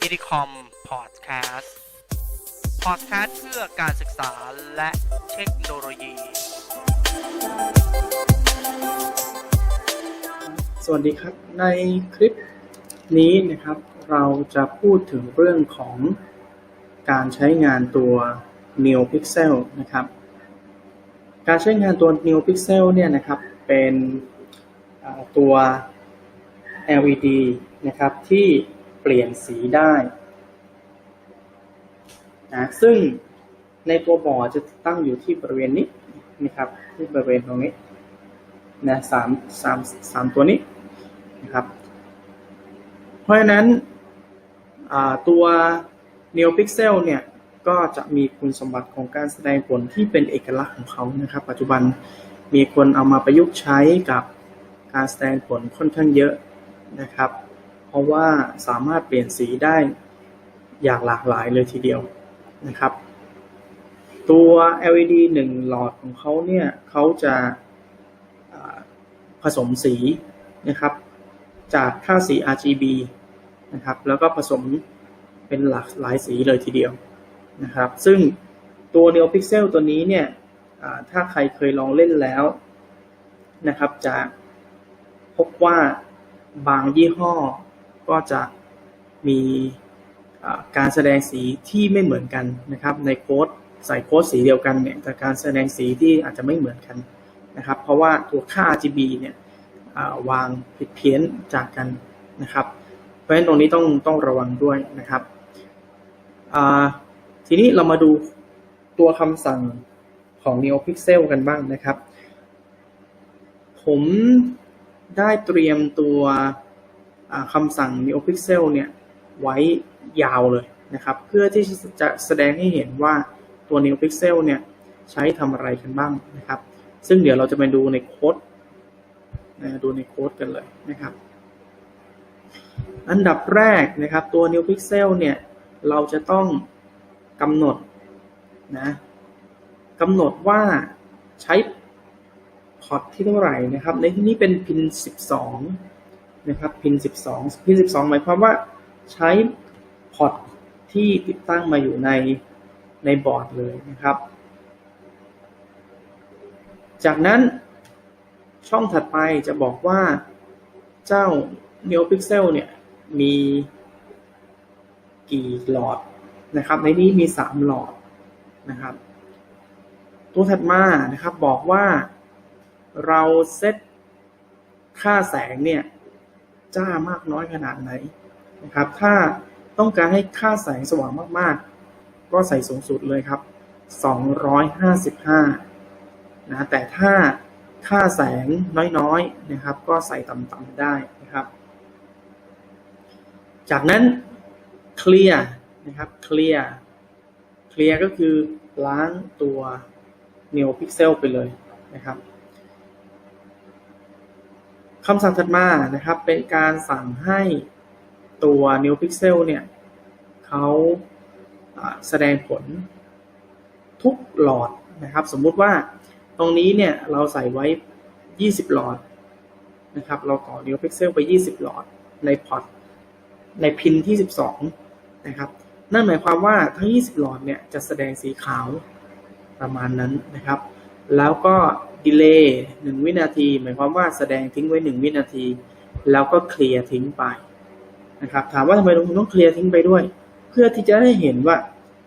อิริคอมพอดแคสต์พอดแคสต์เพื่อการศึกษาและเทคโนโลยี สวัสดีครับ ในคลิปนี้นะครับ เราจะพูดถึงเรื่องของการใช้งานตัว NeoPixel นะครับ การใช้งานตัว NeoPixel เนี่ยนะครับ เป็นตัว LED นะครับที่เปลี่ยนสีได้นะซึ่งในตัวบอร์ดจะตั้งอยู่ที่บริเวณนี้นะครับที่บริเวณตรงนี้นะสามสามสามตัวนี้นะครับ เพราะฉะนั้นตัว NeoPixel เนี่ยก็จะมีคุณสมบัติของการแสดงผลที่เป็นเอกลักษณ์ของเขานะครับ ปัจจุบันมีคนเอามาประยุกต์ใช้กับการแสดงผลค่อนข้างเยอะ นะครับ เพราะว่าสามารถเปลี่ยนสีได้อย่างหลากหลายเลยทีเดียวนะครับ ตัว LED 1 หลอดของเขาเนี่ยเขาจะผสมสีนะครับจากค่าสี RGB นะครับ แล้วก็ผสมเป็นหลากหลายสีเลยทีเดียวนะครับ ซึ่งตัว NeoPixel ตัวนี้เนี่ยถ้าใครเคยลองเล่นแล้วนะครับ จะพบว่า บางยี่ห้อก็จะมีการแสดงสีที่ไม่เหมือนกันนะครับ ในโค้ดใส่โค้ดสีเดียวกันเนี่ยแต่การแสดงสีที่อาจจะไม่เหมือนกันนะครับ เพราะว่าตัวค่า RGB เนี่ยวางผิดเพี้ยนจากกันนะครับ เพราะฉะนั้นตรงนี้ต้องต้องระวังด้วยนะครับทีนี้เรามาดูตัวคำสั่งของ NeoPixel กันบ้างนะครับ ผม ได้เตรียมตัวคำสั่ง NeoPixel เนี่ยไว้ยาวเลยนะครับ เพื่อที่จะแสดงให้เห็นว่าตัว NeoPixel เนี่ยใช้ทำอะไรกันบ้างนะครับ ซึ่งเดี๋ยวเราจะไปดูในโค้ดนะดูในโค้ดกันเลยนะครับ อันดับแรกนะครับตัว New Pixel เนี่ยเราจะต้องกำหนดนะกำหนดว่าใช้ พอตที่เท่าไหร่นะครับ ในที่นี้เป็นพิน 12 นะครับพิน 12 พิน 12 หมายความว่าใช้พอตที่ติดตั้งมาอยู่ในในบอร์ดเลยนะครับ จากนั้นช่องถัดไปจะบอกว่าเจ้า NeoPixel เนี่ยมีกี่หลอดนะครับ ในนี้มี 3 หลอดนะครับ ตัวถัดมานะครับบอกว่า เราเซตค่าแสงเนี่ยจ้ามากน้อยขนาดไหนนะครับ ถ้าต้องการให้ค่าแสงสว่างมากๆ ก็ใส่สูงสุดเลยครับ 255 นะ แต่ถ้าค่าแสงน้อยๆ นะครับ ก็ใส่ต่ำๆได้นะครับ จากนั้นเคลียร์นะครับเคลียร์เคลียร์ก็คือล้างตัว NeoPixel ไปเลยนะครับ คำสั่งถัดมานะครับ เป็นการสั่งให้ตัว NeoPixel เนี่ยเขาแสดงผลทุกหลอดนะครับ สมมุติว่าตรงนี้เนี่ยเราใส่ไว้ 20 หลอดนะครับ เราต่อ NeoPixel ไป 20 หลอดในพอร์ตในพินที่ 12 นะครับ นั่นหมายความว่าทั้ง 20 หลอดเนี่ยจะแสดงสีขาวประมาณนั้นนะครับ แล้วก็ ดีเลย์1วินาที หมายความว่าแสดงทิ้งไว้1วินาที แล้วก็เคลียร์ทิ้งไปนะครับ ถามว่าทำไมเราต้องเคลียร์ทิ้งไปด้วย เพื่อที่จะได้เห็นว่า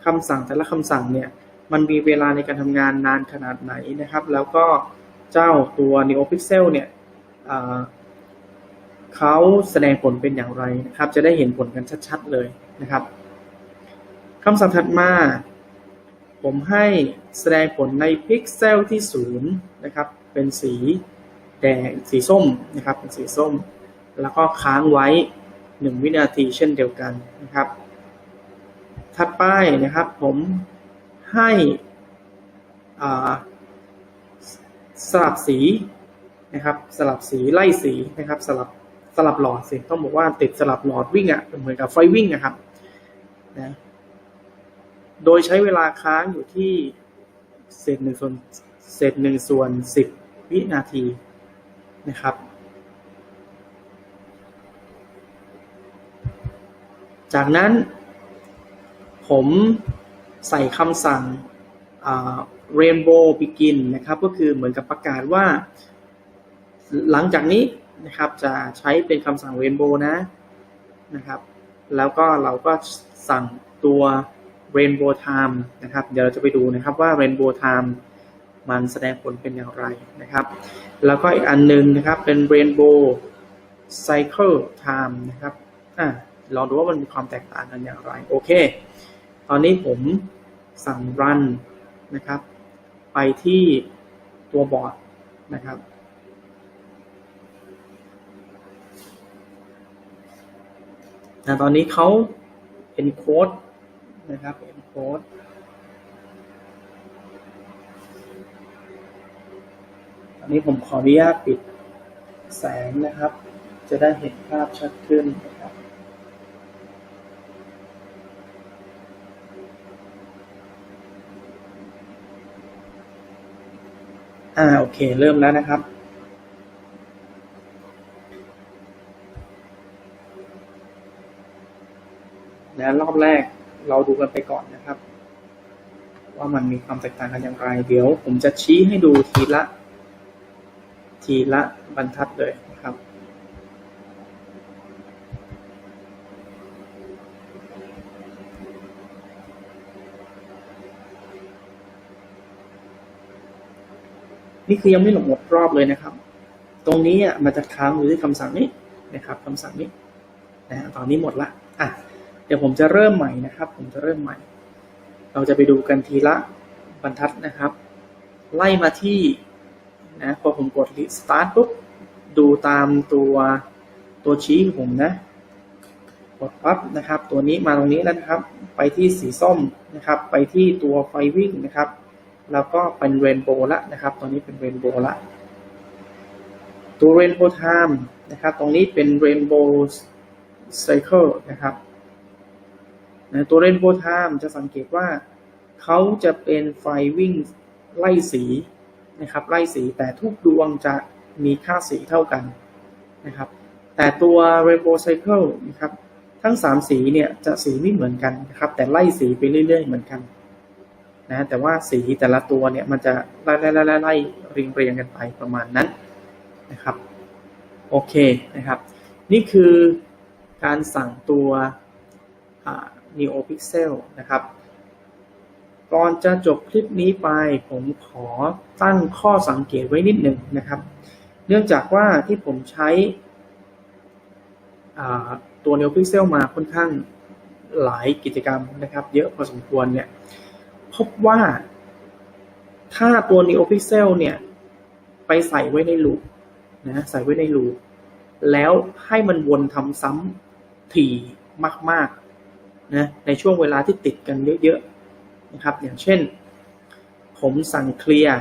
คำสั่งแต่ละคำสั่งเนี่ย มันมีเวลาในการทำงานนานขนาดไหนนะครับ แล้วก็เจ้าตัว NeoPixel เนี่ยเขาแสดงผลเป็นอย่างไรนะครับ จะได้เห็นผลกันชัด ๆ เลยนะครับคำสั่งถัดมา ผมให้แสดงผลในพิกเซลที่ศูนย์นะครับ เป็นสีแดงสีส้มนะครับ เป็นสีส้ม แล้วก็ค้างไว้ 1 วินาทีเช่นเดียวกันนะครับ ถัดไปนะครับผมให้อ่าสลับสีนะครับ สลับสีไล่สีนะครับ สลับสลับหลอดสิต้องบอกว่าติดสลับหลอดวิ่งอะ่ะเหมือนกับไฟวิ่งนะครับนะ โดยใช้เวลาค้างอยู่ที่เศษหนึ่งส่วนเศษหนึ่งส่วนสิบวินาทีนะครับ จากนั้น ผมใส่คำสั่ง rainbow begin นะครับ ก็คือเหมือนกับประกาศว่า หลังจากนี้นะครับจะใช้เป็นคำสั่ง rainbow นะนะครับ แล้วก็เราก็สั่งตัว rainbow time นะครับ เดี๋ยวเราจะไปดูนะครับว่า rainbow time มันแสดงผลเป็นอย่างไรนะครับ แล้วก็อีกอันหนึงนะครับเป็น rainbow cycle time นะครับอะลองดูว่ามันมีความแตกต่างกันอย่างไร โอเค ตอนนี้ผมสั่ง run นะครับ ไปที่ตัวบอร์ดนะครับนะตอนนี้เขา encode นะครับ encode อันนี้ผมขออนุญาตปิดแสงนะครับ จะได้เห็นภาพชัดขึ้นนะครับอ่าโอเค เริ่มแล้วนะครับ และรอบแรก เราดูกันไปก่อนนะครับ ว่ามันมีความแตกต่างกันอย่างไร เดี๋ยวผมจะชี้ให้ดูทีละ ทีละบรรทัดเลยนะครับนี่คือยังไม่หลงหมดรอบเลยนะครับ ตรงนี้อะมันจะค้างอยู่ที่คำสั่งนี้นะครับคำสั่งนี้นะฮะตอนนี้หมดละอะ ดี๋ยวผมจะเริ่มใหม่นะครับ ผมจะเริ่มใหม่ เราจะไปดูกันทีละบรรทัดนะครับ ไล่มาที่นะพอผมกด start ปุ๊บดูตามตัวตัวชี้ผมนะ กดปั๊บนะครับ ตัวนี้มาตรงนี้แล้วนะครับ ไปที่สีส้มนะครับ ไปที่ตัวไฟวิ่งนะครับ แล้วก็เป็นเรนโบว์ละนะครับ ตอนนี้เป็นเรนโบว์ละตัวเรนโบว์ไทม์นะครับ ตรงนี้เป็นเรนโบว์ไซเคิลนะครับ นะตัวเรนโบว์ไทม์จะสังเกตว่าเขาจะเป็นไฟวิ่งไล่สีนะครับไล่สีแต่ทุกดวงจะมีค่าสีเท่ากันนะครับแต่ตัว Rainbow Cycle นะครับทั้ง 3 สีเนี่ยจะสีไม่เหมือนกันนะครับแต่ไล่สีไปเรื่อย ๆ เหมือนกันนะแต่ว่าสีแต่ละตัวเนี่ยมันจะไล่ไล่ไล่ไล่ไล่เรียงเรียงกันไปประมาณนั้นนะครับโอเคนะครับ นี่คือการสั่งตัว Neo Pixel นะครับ ก่อนจะจบคลิปนี้ไปผมขอตั้งข้อสังเกตไว้นิดหนึ่งนะครับ เนื่องจากว่าที่ผมใช้ตัว Neo Pixel มาค่อนข้างหลายกิจกรรมนะครับ เยอะพอสมควรเนี่ย พบว่าถ้าตัว Neo Pixel เนี่ย ไปใส่ไว้ในลูปนะใส่ไว้ในลูปแล้วให้มันวนทำซ้ำถี่มาก ๆ นะในช่วงเวลาที่ติดกันเยอะๆนะครับ อย่างเช่น ผมสั่งเคลียร์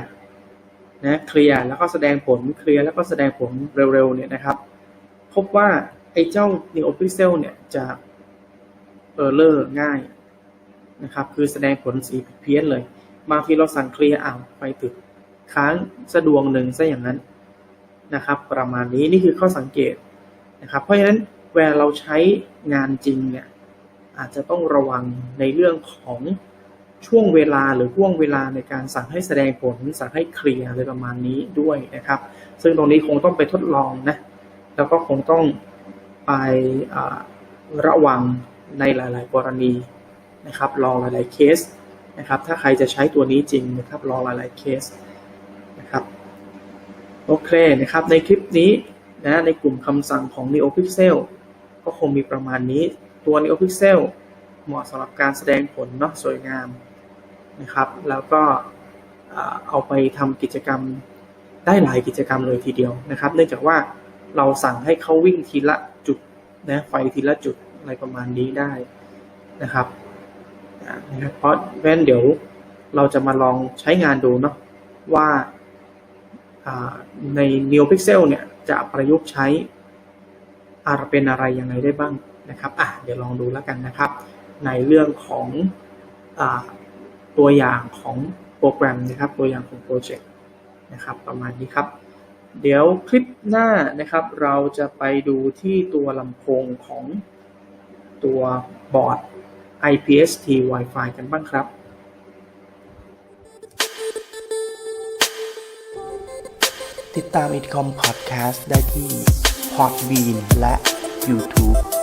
นะเคลียร์แล้วก็แสดงผลเคลียร์แล้วก็แสดงผลเร็วๆเนี่ยนะครับ พบว่าไอ้เจ้า Neo Pixel เนี่ยจะเออร์เลอร์ง่ายนะครับคือแสดงผลสีผิดเพี้ยนเลยบางทีเราสั่งเคลียร์อ่าวไฟติดค้างสะดวงหนึ่งซะอย่างนั้นนะครับ ประมาณนี้นี่คือข้อสังเกตนะครับ เพราะฉะนั้นเวลาเราใช้งานจริงเนี่ย อาจจะต้องระวังในเรื่องของช่วงเวลาหรือห่วงเวลาในการสั่งให้แสดงผล สั่งให้เคลียร์อะไรประมาณนี้ด้วยนะครับ ซึ่งตรงนี้คงต้องไปทดลองนะแล้วก็คงต้องไประวังในหลาย ๆ กรณีนะครับลองหลาย ๆ เคสนะครับ ถ้าใครจะใช้ตัวนี้จริงนะครับลองหลาย ๆ เคสนะครับโอเคนะครับในคลิปนี้นะในกลุ่มคำสั่งของ NeoPixel ก็คงมีประมาณนี้ ตัว NeoPixel เหมาะสำหรับการแสดงผลเนาะสวยงามนะครับ แล้วก็เอาไปทำกิจกรรมได้หลายกิจกรรมเลยทีเดียวนะครับ เนื่องจากว่าเราสั่งให้เขาวิ่งทีละจุดนะไฟทีละจุดอะไรประมาณนี้ได้นะครับนะครับเพราะแว่นเดี๋ยวเราจะมาลองใช้งานดูเนาะว่าใน NeoPixel เนี่ยจะประยุกต์ใช้อะไรเป็นอะไรยังไงได้บ้าง นะครับอะเดี๋ยวลองดูแล้วกันนะครับ ในเรื่องของอตัวอย่างของโปรแกรมนะครับ ตัวอย่างของโปรเจกต์นะครับประมาณนี้ครับ เดี๋ยวคลิปหน้านะครับเราจะไปดูที่ตัวลำโพงของตัวบอร์ด IPST Wi-Fi กันบ้างครับติดตาม i t c o m Podcast ได้ที่ Podbean และ YouTube